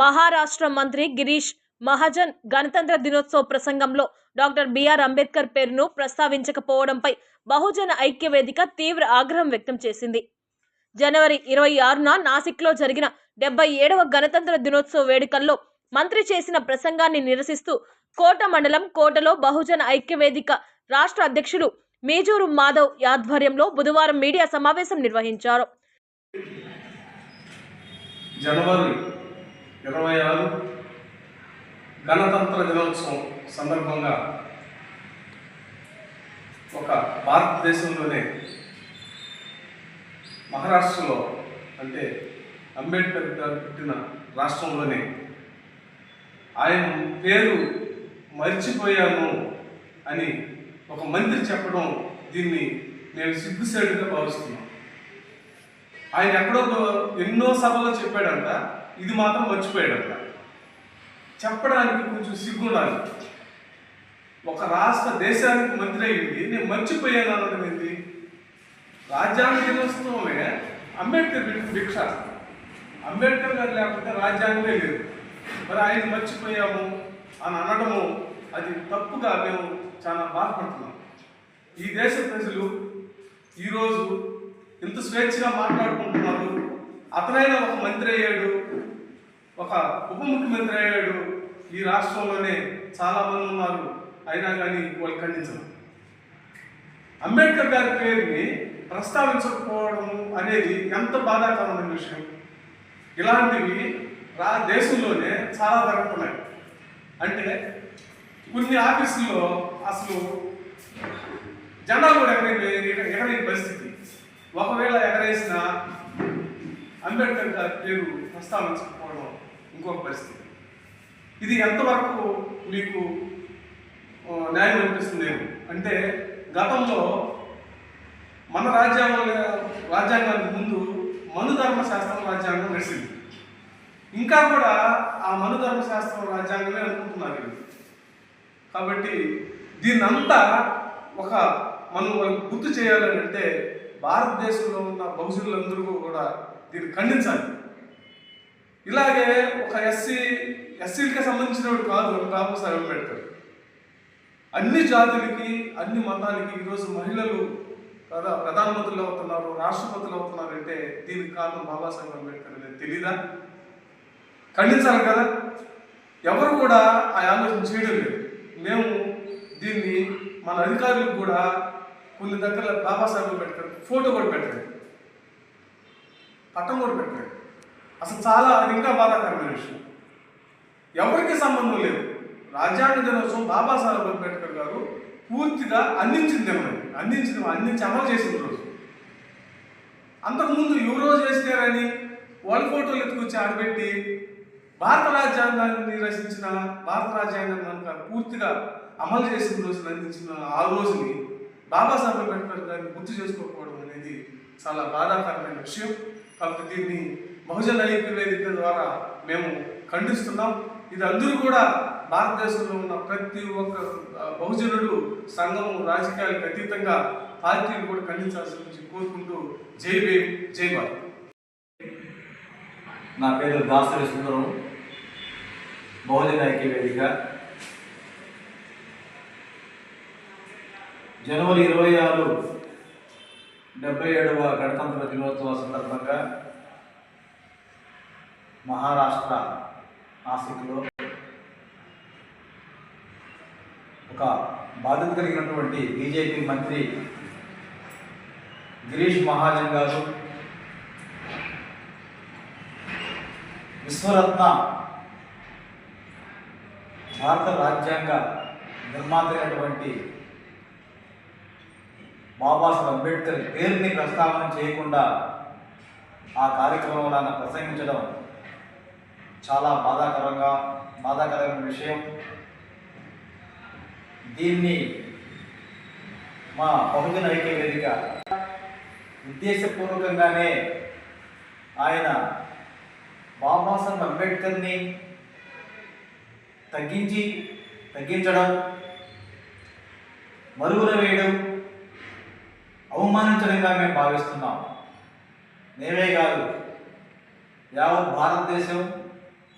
మహారాష్ట్ర మంత్రి గిరీష్ మహాజన్ గణతంత్ర దినోత్సవ ప్రసంగంలో డాక్టర్ బిఆర్ అంబేద్కర్ పేరును ప్రస్తావించకపోవడంపై బహుజన ఐక్య వేదిక తీవ్ర ఆగ్రహం వ్యక్తం చేసింది. జనవరి ఇరవై ఆరున నాసిక్లో జరిగిన డెబ్బై ఏడవ గణతంత్ర దినోత్సవ వేడుకల్లో మంత్రి చేసిన ప్రసంగాన్ని నిరసిస్తూ కోట మండలం కోటలో బహుజన ఐక్య వేదిక రాష్ట్ర అధ్యక్షులు మేజూరు మాధవ్ ఆధ్వర్యంలో బుధవారం మీడియా సమావేశం నిర్వహించారు. జనవరి ఇరవై ఆరు గణతంత్ర దినోత్సవం సందర్భంగా ఒక భారతదేశంలోనే మహారాష్ట్రలో అంటే అంబేద్కర్ గారు పుట్టిన రాష్ట్రంలోనే ఆయన పేరు మర్చిపోయాను అని ఒక మంత్రి చెప్పడం దీన్ని నేను సిగ్గుసేటుగా భావిస్తున్నాను. ఆయన ఎక్కడో ఎన్నో సభలో చెప్పాడంట ఇది మాత్రం మర్చిపోయాడు చెప్పడానికి కొంచెం సిగ్గుండాలి. ఒక రాష్ట్ర దేశానికి మంత్రి అయ్యింది నేను మర్చిపోయాను అనడం ఏంటి? రాజ్యాంగ దినోత్సవమే అంబేద్కర్ భిక్ష. అంబేద్కర్ గారు లేకపోతే రాజ్యాంగమే లేదు. మరి ఆయన మర్చిపోయాము అని అనడము అది తప్పుగా మేము చాలా బాధపడుతున్నాం. ఈ దేశ ప్రజలు ఈరోజు ఇంత స్వేచ్ఛగా మాట్లాడుకుంటున్నారు. అతనైనా ఒక మంత్రి అయ్యాడు. ఒక ఉప ముఖ్యమంత్రి అయ్యాడు ఈ రాష్ట్రంలోనే చాలా మంది ఉన్నారు. అయినా కానీ వాళ్ళు ఖండించరు. అంబేద్కర్ గారి పేరుని ప్రస్తావించకపోవడం అనేది ఎంత బాధాకరమైన విషయం. ఇలాంటివి రా దేశంలోనే చాలా జరుగుతున్నాయి. అంటే కొన్ని ఆఫీసుల్లో అసలు జెండా కూడా ఎగరే ఎగరేని పరిస్థితి. ఒకవేళ ఎగరేసిన అంబేద్కర్ గారి పేరు ప్రస్తావించారు. ఇంకొక పరిస్థితి. ఇది ఎంతవరకు మీకు న్యాయం అనిపిస్తుంది అంటే గతంలో మన రాజ్యాంగ రాజ్యాంగానికి ముందు మనుధర్మ శాస్త్రం రాజ్యాంగం నడిచింది ఇంకా కూడా ఆ మనుధర్మ శాస్త్రం రాజ్యాంగమే అనుకుంటున్నారు కాబట్టి దీన్నంతా ఒక మనం వాళ్ళకి గుర్తు చేయాలని అంటే భారతదేశంలో ఉన్న బహుజనులందరూ కూడా దీన్ని ఖండించాలి. ఇలాగే ఒక ఎస్సీ ఎస్సీలకి సంబంధించినవాడు కాదు బాబాసాహెబ్ అంబేద్కర్. అన్ని జాతులకి అన్ని మతాలకి ఈరోజు మహిళలు ప్రధా ప్రధానమంత్రులు అవుతున్నారు రాష్ట్రపతులు అవుతున్నారు అంటే దీనికి కారణం బాబాసాహెబ్ అంబేద్కర్ అనేది తెలీదా? ఖండించాలి కదా. ఎవరు కూడా ఆ ఆలోచన చేయడం లేదు. మేము దీన్ని మన అధికారులకు కూడా కొన్ని దగ్గర బాబాసాహెబ్ అంబేద్కర్ ఫోటో కూడా పెట్టలేదు. పట్టం కూడా పెట్టారు అసలు చాలా అది ఇంకా బాధాకరమైన విషయం. ఎవరికి సంబంధం లేదు. రాజ్యాంగ దినోత్సవం బాబాసాహెబ్ అంబేద్కర్ గారు పూర్తిగా అందించింది దినం అందించింది అందించి అమలు చేసిన రోజు. అంతకుముందు ఎవరో చేసినారని వాళ్ళ ఫోటోలు ఎత్తుకొచ్చి ఆడబెట్టి భారత రాజ్యాంగాన్ని రచించిన భారత రాజ్యాంగం కనుక పూర్తిగా అమలు చేసిన రోజున అందించిన ఆ రోజుని బాబాసాహెబ్ అంబేద్కర్ గారిని గుర్తు చేసుకోకపోవడం అనేది చాలా బాధాకరమైన విషయం. కాబట్టి దీన్ని బహుజన ఐక్య వేదిక ద్వారా మేము ఖండిస్తున్నాం. ఇది అందరూ కూడా భారతదేశంలో ఉన్న ప్రతి ఒక్క బహుజనుడు సంఘము రాజకీయాలకు అతీతంగా పార్టీలు కూడా ఖండించాల్సి కోరుకుంటూ జై భీమ్ జై భారత్. నా పేరు దాసరి సుందరం బహుజన ఐక్య వేదిక. జనవరి ఇరవై ఆరు డెబ్బై ఏడవ గణతంత్ర దినోత్సవ సందర్భంగా మహారాష్ట్ర నాసిక్లో ఒక బాధ్యత కలిగినటువంటి బీజేపీ మంత్రి గిరీష్ మహాజన్ గారు విశ్వరత్న భారత రాజ్యాంగ నిర్మాత అయినటువంటి బాబాసాహెబ్ అంబేద్కర్ పేరుని ప్రస్తావన చేయకుండా ఆ కార్యక్రమంలో ఆయన ప్రసంగించడం చాలా బాధాకరంగా బాధాకరమైన విషయం. దీన్ని మా బహుజన ఐక్య వేదిక ఉద్దేశపూర్వకంగానే ఆయన బాబాసాహెబ్ అంబేద్కర్ని తగ్గించి తగ్గించడం మరుగున వేయడం అవమానించడంగా మేము భావిస్తున్నాం. మేమే కాదు యావత్ భారతదేశం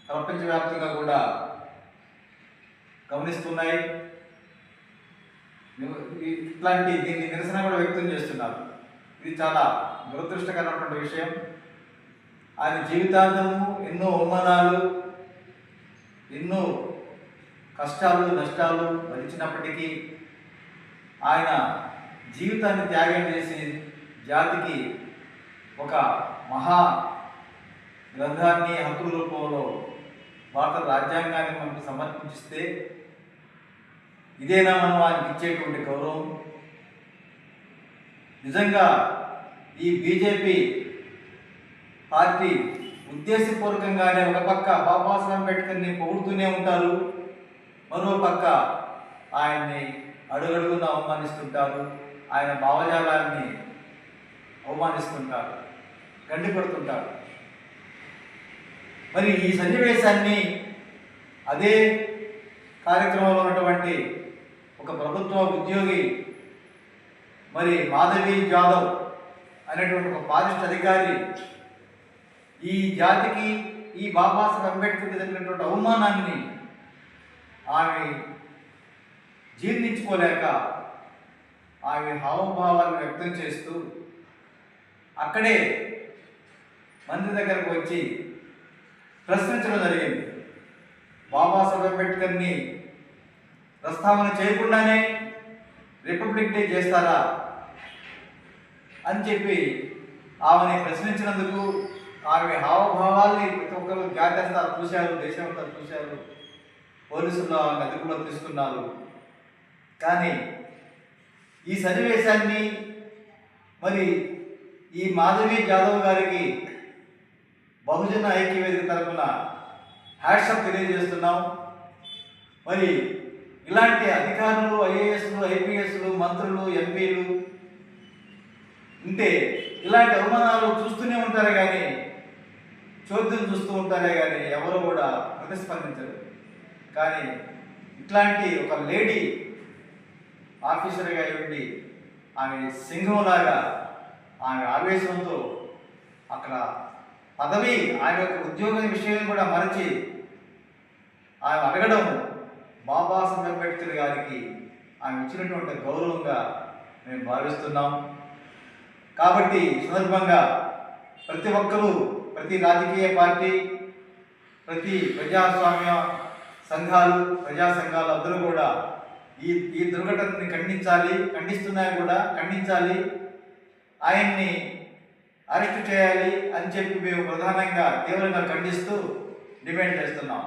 ప్రపంచవ్యాప్తంగా కూడా గమనిస్తున్నాయి. ఇట్లాంటి దీన్ని నిరసన కూడా వ్యక్తం చేస్తున్నారు. ఇది చాలా దురదృష్టకరమైనటువంటి విషయం. ఆయన జీవితాంతము ఎన్నో అవమానాలు ఎన్నో కష్టాలు నష్టాలు భరించినప్పటికీ ఆయన జీవితాన్ని త్యాగం చేసి జాతికి ఒక మహా గ్రంథాన్ని హక్కుల రూపంలో భారత రాజ్యాంగాన్ని మనకు సమర్పించిస్తే ఇదేనా మనం ఆయనకి ఇచ్చేటువంటి గౌరవం? నిజంగా ఈ బీజేపీ పార్టీ ఉద్దేశపూర్వకంగానే ఒక పక్క బాబాసాహెబ్ అంబేద్కర్ని పొగుడుతూనే ఉంటారు మరో పక్క ఆయన్ని అడుగడుగున అవమానిస్తుంటారు. ఆయన భావజాలాన్ని అవమానిస్తుంటారు గండిపడుతుంటారు మరి ఈ సన్నివేశాన్ని అదే కార్యక్రమంలో ఉన్నటువంటి ఒక ప్రభుత్వ ఉద్యోగి మరి మాధవి జాదవ్ అనేటువంటి ఒక ఫారెస్ట్ అధికారి ఈ జాతికి ఈ బాబాసాహెబ్ అంబేద్కర్కి జరిగినటువంటి అవమానాన్ని ఆమె జీర్ణించుకోలేక ఆమె హావభావాలను వ్యక్తం చేస్తూ అక్కడే మంది దగ్గరకు వచ్చి ప్రశ్నించడం జరిగింది. బాబాసాహెబ్ అంబేద్కర్ని ప్రస్తావన చేయకుండానే రిపబ్లిక్ డే చేస్తారా అని చెప్పి ఆమెని ప్రశ్నించినందుకు ఆమె హావభావాల్ని ప్రతి ఒక్కరు జాగ్రత్త చూశారు దేశమంతా చూశారు. పోలీసులు ఆమె అదుపులో తీసుకున్నారు. కానీ ఈ సన్నివేశాన్ని మరి ఈ మాధవి జాదవ్ గారికి బహుజన ఐక్యవేదిక తరఫున హ్యాట్సప్ తెలియజేస్తున్నాం. మరి ఇలాంటి అధికారులు ఐఏఎస్లు ఐపీఎస్లు మంత్రులు ఎంపీలు ఉంటే ఇలాంటి అవమానాలు చూస్తూనే ఉంటారు కానీ చోద్యం చూస్తూ ఉంటారే కానీ ఎవరు కూడా ప్రతిస్పందించరు. కానీ ఇట్లాంటి ఒక లేడీ ఆఫీసర్గా ఉండి ఆమె సింహంలాగా ఆమె ఆవేశంతో అక్కడ పదవి ఆమె యొక్క ఉద్యోగం విషయం కూడా మరచి ఆమె అడగడం బాబాసాహెబ్ అంబేద్కర్ గారికి ఆమె ఇచ్చినటువంటి గౌరవంగా మేము భావిస్తున్నాం. కాబట్టి సందర్భంగా ప్రతి ఒక్కరూ ప్రతి రాజకీయ పార్టీ ప్రతి ప్రజాస్వామ్య సంఘాలు ప్రజా సంఘాలు అందరూ కూడా ఈ ఈ దుర్ఘటనని ఖండించాలి ఖండిస్తున్నాయి కూడా ఖండించాలి. ఆయన్ని అరెస్ట్ చేయాలి అని చెప్పి మేము ప్రధానంగా తీవ్రంగా ఖండిస్తూ డిమాండ్ చేస్తున్నాం.